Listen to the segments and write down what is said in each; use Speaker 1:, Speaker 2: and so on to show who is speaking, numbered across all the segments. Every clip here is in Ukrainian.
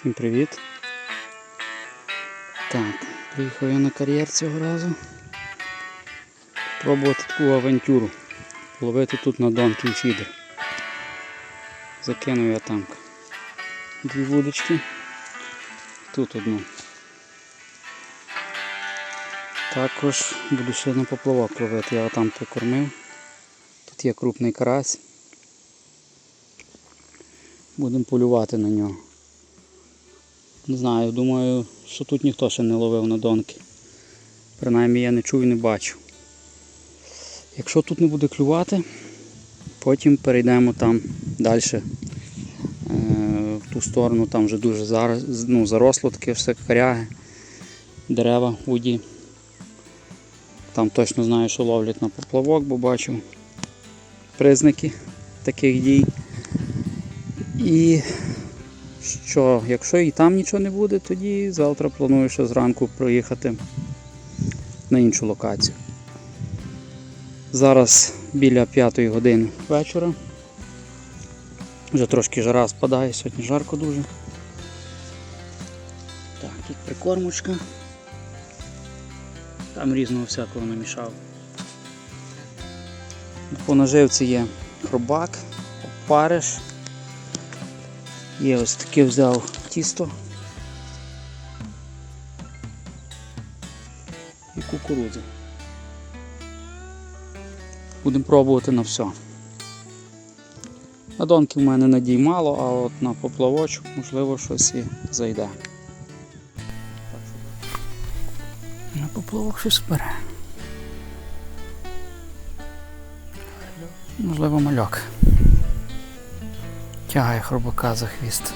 Speaker 1: Всім привіт. Так, приїхав я на кар'єр цього разу. Пробувати таку авантюру. Ловити тут на донки і фідер. Закинув я там дві вудочки. Тут одну. Також буду ще на поплавок ловити, я його там прикормив. Тут є крупний карась. Будемо полювати на нього. Не знаю, думаю, що тут ніхто ще не ловив на донки. Принаймні я не чув і не бачу. Якщо тут не буде клювати, потім перейдемо там далі. Е, в ту сторону там вже дуже зараз, ну, заросло таке все коряги, дерева в воді. Там точно знаю, що ловлять на поплавок, бо бачу признаки таких дій. І що, якщо і там нічого не буде, тоді завтра планую ще зранку проїхати на іншу локацію. Зараз біля 5 години вечора. Вже трошки жара спадає, сьогодні жарко дуже. Так, тут прикормочка. Там різного всякого намішав. По наживці є хробак, опариш. Є ось таке взяв тісто і кукурудзу. Будемо пробувати на все. На донки в мене надій мало, а от на поплавочок можливо щось і зайде. На поплавок щось бере. Можливо, мальок. Тягає хробака за хвіст.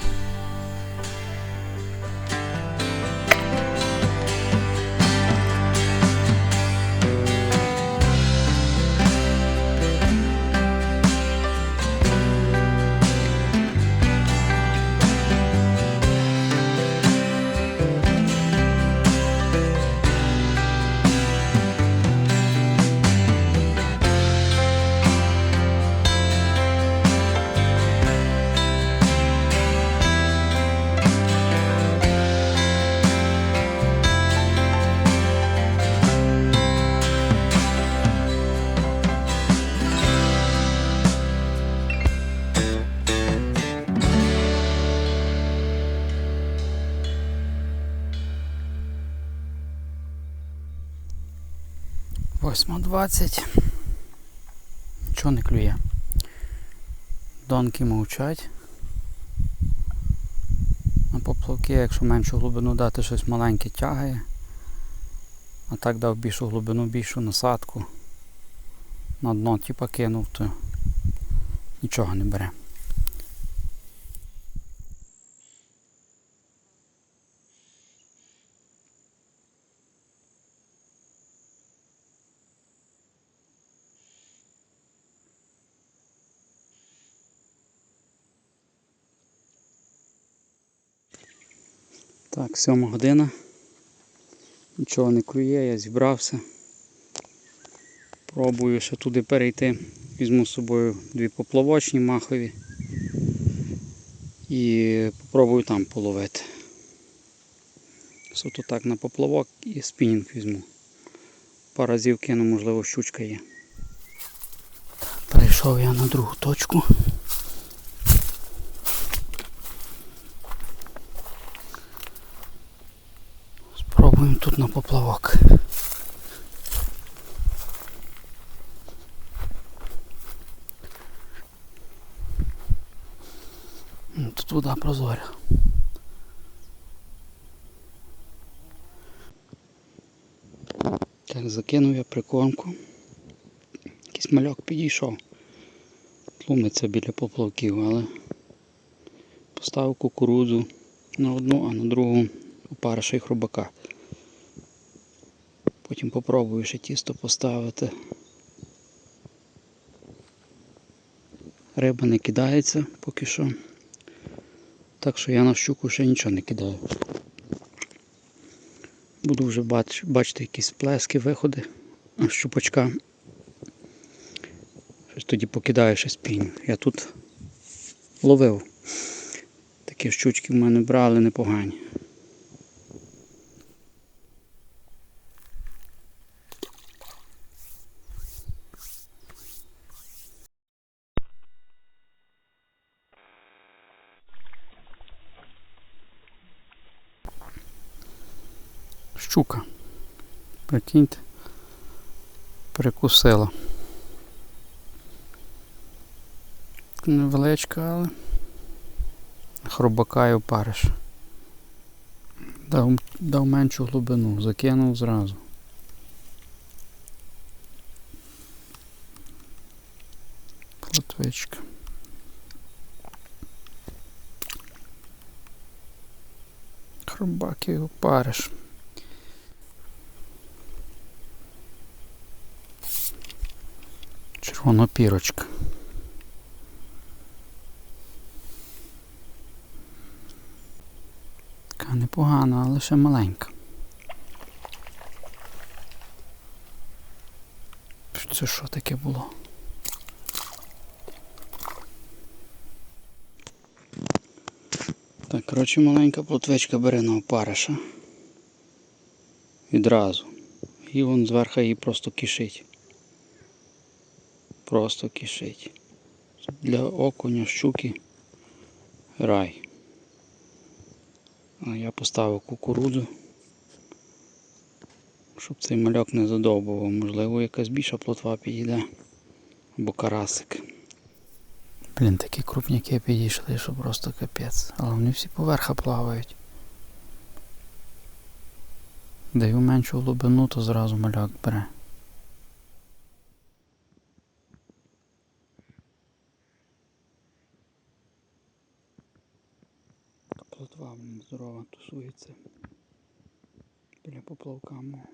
Speaker 1: Восьма двадцять. Нічого не клює. Донки мовчать. На поплавки, якщо меншу глибину дати щось маленьке тягає. А так дав більшу глибину, більшу насадку. На дно типа кинув, то нічого не бере. Так, сьома година. Нічого не клює, я зібрався. Пробую ще туди перейти. Візьму з собою дві поплавочні махові. І попробую там половити. Суто так на поплавок і спінінг візьму. Пару разів кину, можливо, щучка є. Перейшов я на другу точку. Спробуємо тут на поплавок. Ну, Тут. Так, закинув я прикормку. Якийсь мальок підійшов. Тлумиться біля поплавків, але поставив кукурудзу на одну, а на другу опариша і хробака. Потім попробую ще тісто поставити. Риба не кидається поки що. Так що я на щуку ще нічого не кидаю. Буду вже бач, бачити якісь плески, виходи на щупачка. Щось тоді покидаю ще спінь. Я тут ловив Такі щучки в мене брали непогані. Прикиньте. Прикусила. Невеличка, але хробака і опариш. Дав, дав меншу глибину, закинув зразу. Плотвичка. Хробак і опариш. Червона пірочка. Така непогана, але ще маленька. Це що таке було? Так, коротше, маленька плотвичка бере на опариша. Відразу. І вон зверху її просто кишить. Просто кишить. Для окуня, щуки рай. А я поставив кукурудзу, щоб цей мальок не задовбував. Можливо, якась більша плотва підійде. Або карасик. Блін, такі крупняки підійшли, що просто капець. Але вони всі поверха плавають. Даю меншу глибину, то зразу маляк бере. Плотва блін, здорова тусується. Біля поплавка мого.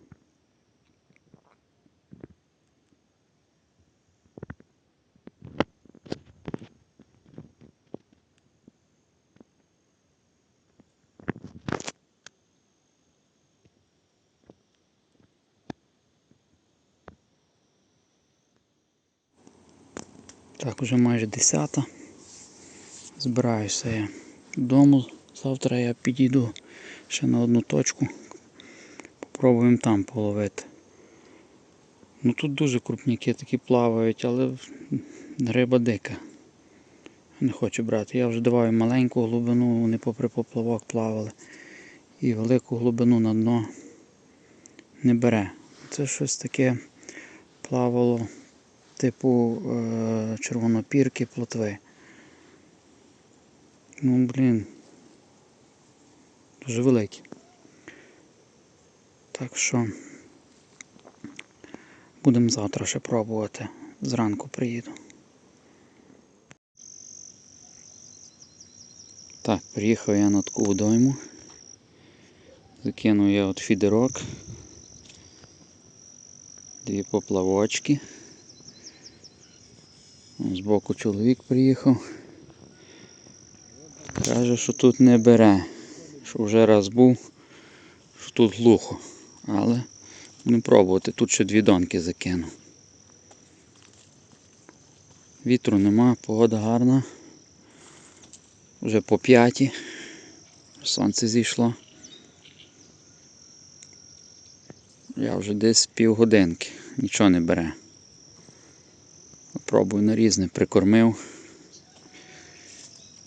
Speaker 1: Так, вже майже десята. Збираюся я додому. Завтра я підійду ще на одну точку. Попробуємо там половити. Ну тут дуже крупняки такі плавають, але риба дика. Не хочу брати. Я вже давав маленьку глибину, вони попри поплавок плавали. І велику глибину на дно не бере. Це щось таке плавало типу е- червонопірки плотви. Ну, блін. Дуже великі. Так що будемо завтра ще пробувати. Зранку приїду. Так, приїхав я на таку водойму. Закинув я от фідерок. Дві поплавочки. Збоку чоловік приїхав. Каже, що тут не бере. Що вже раз був, що тут глухо. Але будемо пробувати. Тут ще дві донки закину. Вітру нема, погода гарна. Вже по п'яті. Сонце зійшло. Я вже десь півгодинки, нічого не бере. Пробую на різне, прикормив.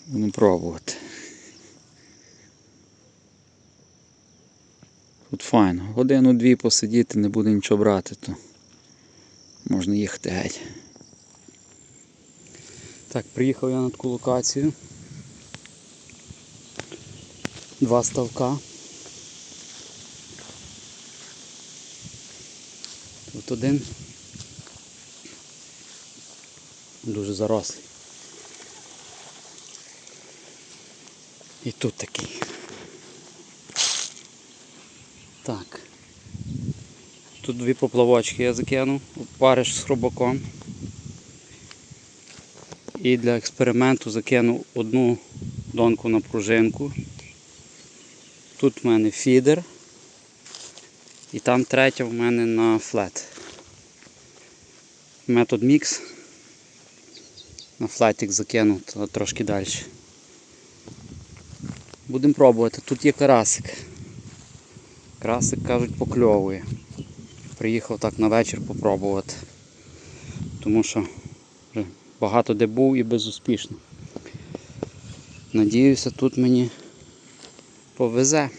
Speaker 1: Будемо пробувати. Тут файно. Годину-дві посидіти, не буде нічого брати, то можна їхати геть. Так, приїхав я на таку локацію. Два ставка. Тут один. Дуже зарослий. І тут такий. Так. Тут дві поплавочки я закинув, париш з хробаком. І для експерименту закинув одну донку на пружинку. Тут в мене фідер. І там третя в мене на флет. Метод мікс. На флетик закинув трошки далі. Будемо пробувати. Тут є карасик. Карасик, кажуть, покльовує. Приїхав так на вечір попробувати. Тому що вже багато де був і безуспішно. Надіюся, тут мені повезе.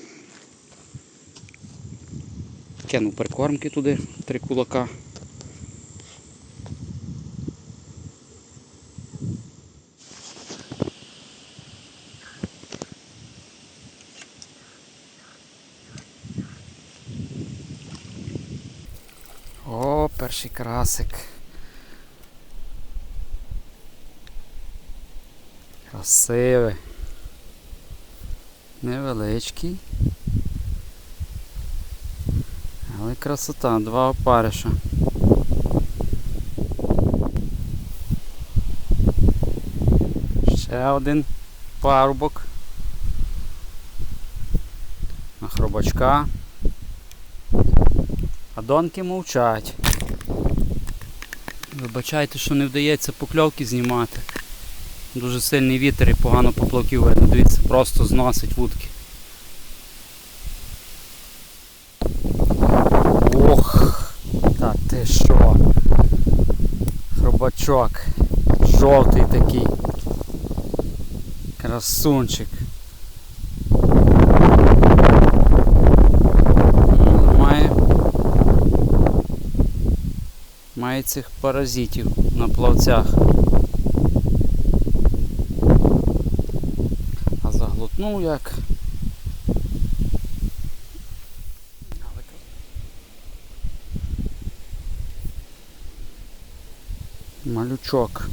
Speaker 1: Кинув прикормки туди, три кулака. О, перший красик. Красивий. Невеличкий. Але красота, два опариша. Ще один парубок. На хробачка. А донки мовчать. Вибачайте, що не вдається покльовки знімати. Дуже сильний вітер і погано поплавків видно. Дивіться, просто зносить вудки. Ох, та ти що? Хробачок. Жовтий такий. Красунчик. Ну, Має. Має цих паразитів на плавцях. А заглотнув як. Малючок.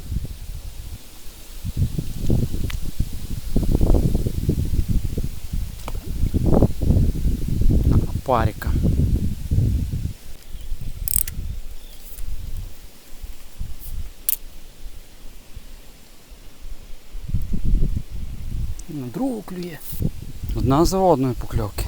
Speaker 1: Парика. На другу клює. Одна за одною покльовки.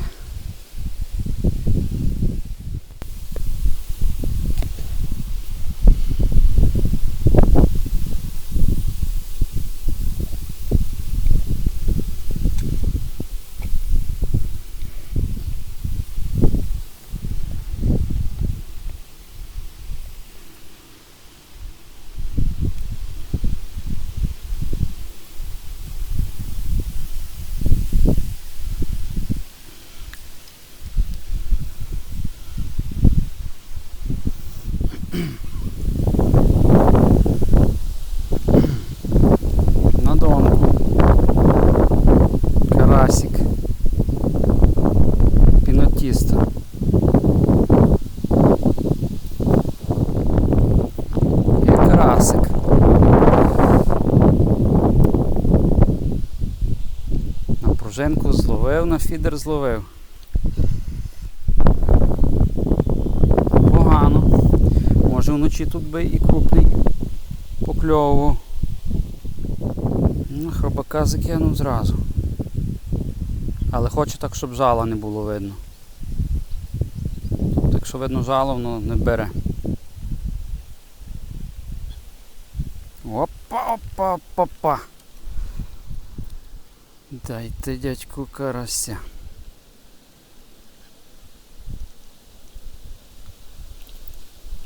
Speaker 1: На донку. Карасик. Пінотіста. І карасик. На зловив, на фідер зловив. Погано. Може вночі тут би і крупний покльовував. Ну, хробака закинув зразу. Але хочу так, щоб жала не було видно. Тут, якщо видно жало, воно не бере. Опа, опа, опа, опа. Дайте дядьку карася.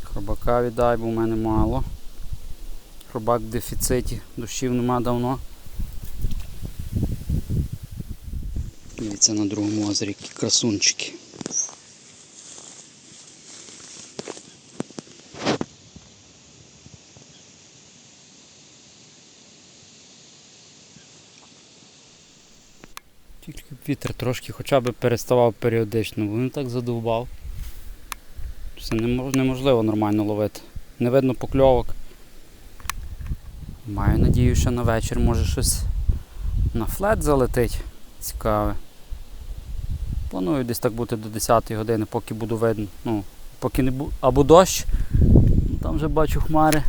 Speaker 1: Хробака віддай, бо в мене мало. Хробак в дефіциті, дощів нема давно. Дивіться на другому озері, які красунчики. Тільки б вітер трошки хоча б переставав періодично, бо він так задовбав. Це неможливо нормально ловити. Не видно покльовок. Маю надію, що на вечір може щось на флет залетить. Цікаве. Планую десь так бути до 10 години, поки буду видно. Ну, поки не бу... або дощ. Ну, Там вже бачу хмари.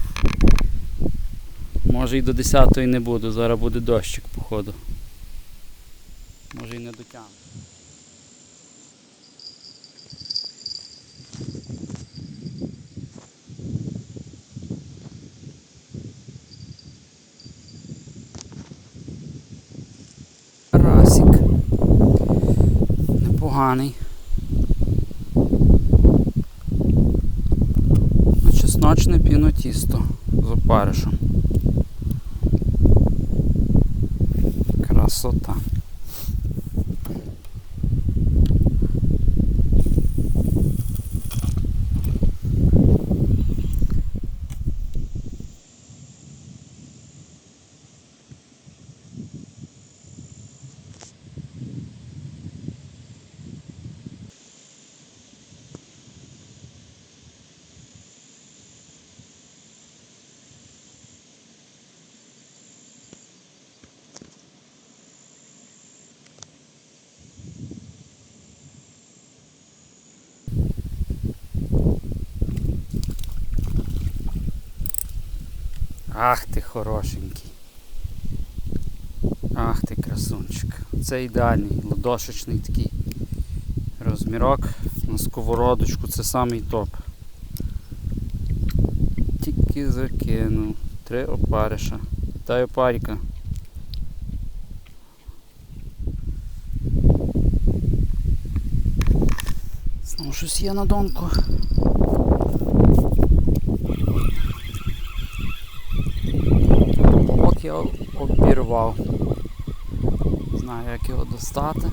Speaker 1: Може і до 10 не буду, зараз буде дощик, походу. Може і не дотягну. Карасик. непоганий. Чесночне пінотісто з опаришем. Красота. Ах ти хорошенький. Ах ти красунчик. Це ідеальний ладошечний такий розмірок на сковородочку, це самий топ. Тільки закинув. Три опариша. Дай опаріка. Знову щось є на донку. Ок я обірвав. Знаю, як його достати.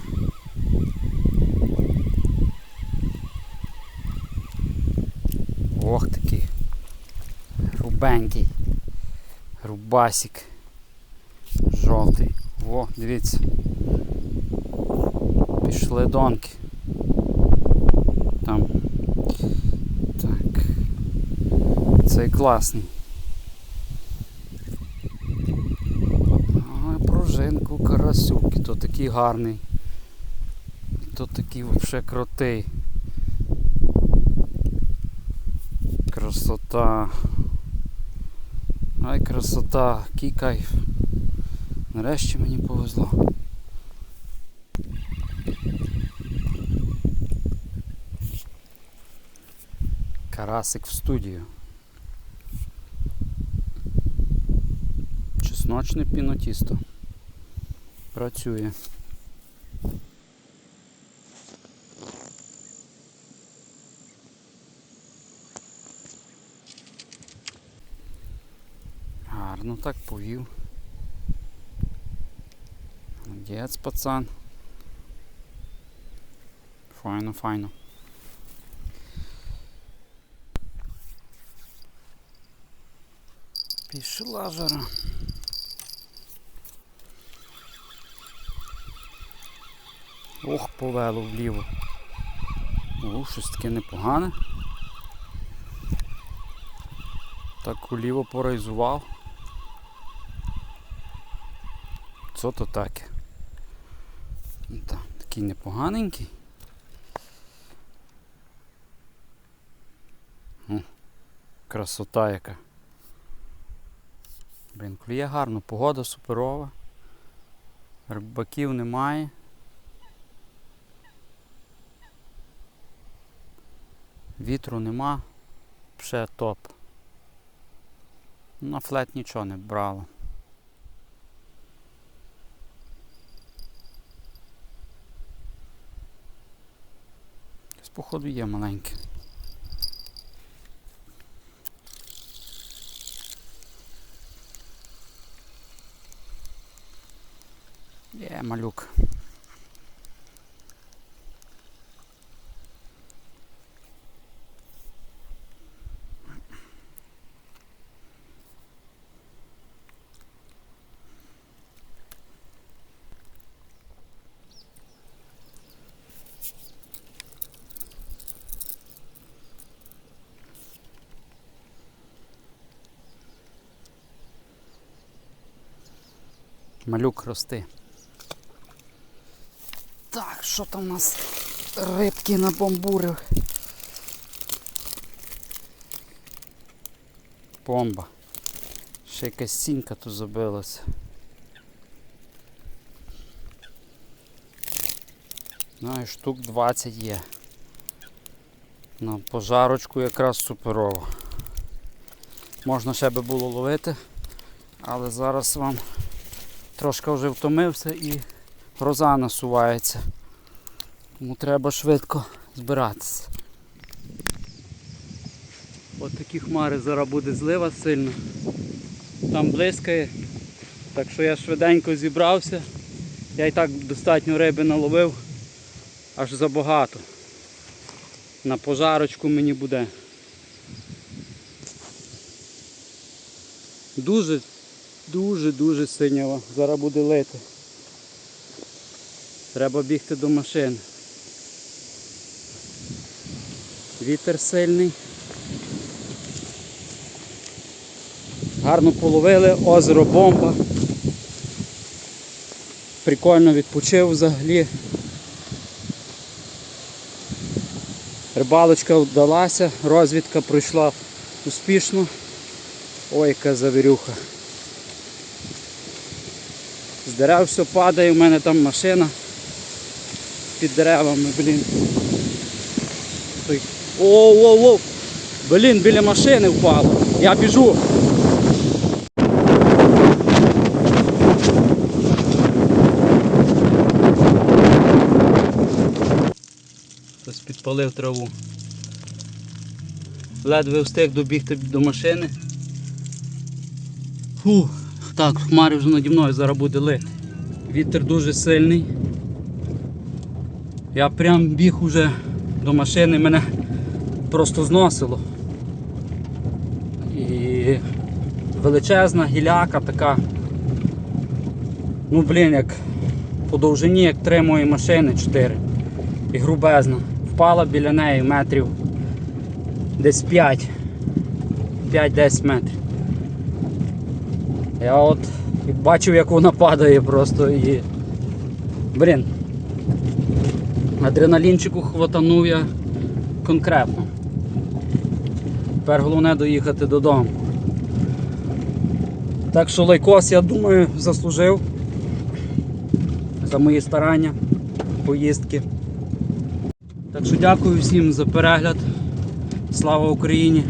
Speaker 1: Ох такий. Грубенький. Грубасик. Жовтий. О, дивіться. Пішли донки. Там. Так. Цей класний. Ой, пружинку карасюк, і то такий гарний. То такий взагалі крутий. Красота. Ай, красота, який кайф. Нарешті мені повезло. Карасик в студію. Чесночне пінотісто. Працює. Гарно так повів. Молодець, пацан. Файно, файно. Пішла жара. Ох, повело вліво. О, щось таке непогане. Так уліво порайзував. Що то таке? Ну, та, такий непоганенький. О, красота яка. Блін, клює гарно, погода суперова. Рибаків немає. Вітру нема, ще топ. На флет нічого не брало. Походу є маленьке. Є малюк. Малюк рости. Так, що там у нас рибки на бомбурах? Бомба. Ще якась сінька тут забилася. Знаю, штук 20 є. На пожарочку якраз суперово. Можна ще би було ловити, але зараз вам трошки вже втомився і гроза насувається. Тому треба швидко збиратися. От такі хмари зараз буде злива сильно. Там блискає. Так що я швиденько зібрався. Я і так достатньо риби наловив, аж забагато. На пожарочку мені буде. Дуже, дуже, дуже синява. Зараз буде лити. Треба бігти до машини. Вітер сильний. Гарно половили, озеро бомба. Прикольно відпочив взагалі. Рибалочка вдалася, розвідка пройшла успішно. Ой, яка завірюха. З дерев все падає, у мене там машина під деревами, блін. Той- О, о, о! Блін, біля машини впало. Я біжу. Хтось підпалив траву. Ледве встиг добігти до машини. Фу, так, хмари вже наді мною зараз буде лити. Вітер дуже сильний. Я прям біг уже до машини, мене просто зносило. І величезна гіляка така. Ну блін, як по довжині, як три мої машини, чотири. І грубезна. Впала біля неї метрів десь 5. 5-10 метрів. Я от бачив, як вона падає просто і. Блін. Адреналінчику хватанув я конкретно. Тепер головне доїхати додому. Так що лайкос, я думаю, заслужив за мої старання, поїздки. Так що дякую всім за перегляд. Слава Україні!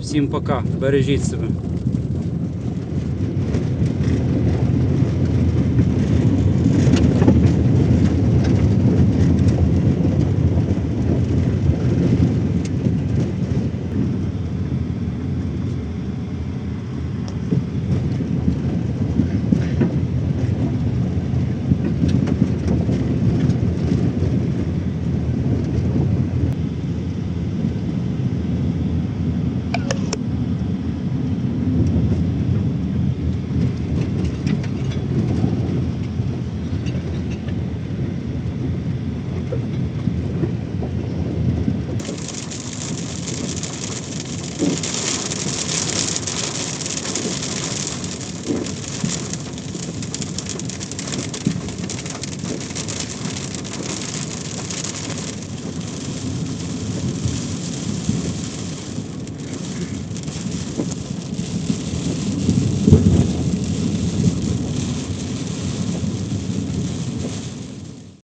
Speaker 1: Всім пока! Бережіть себе!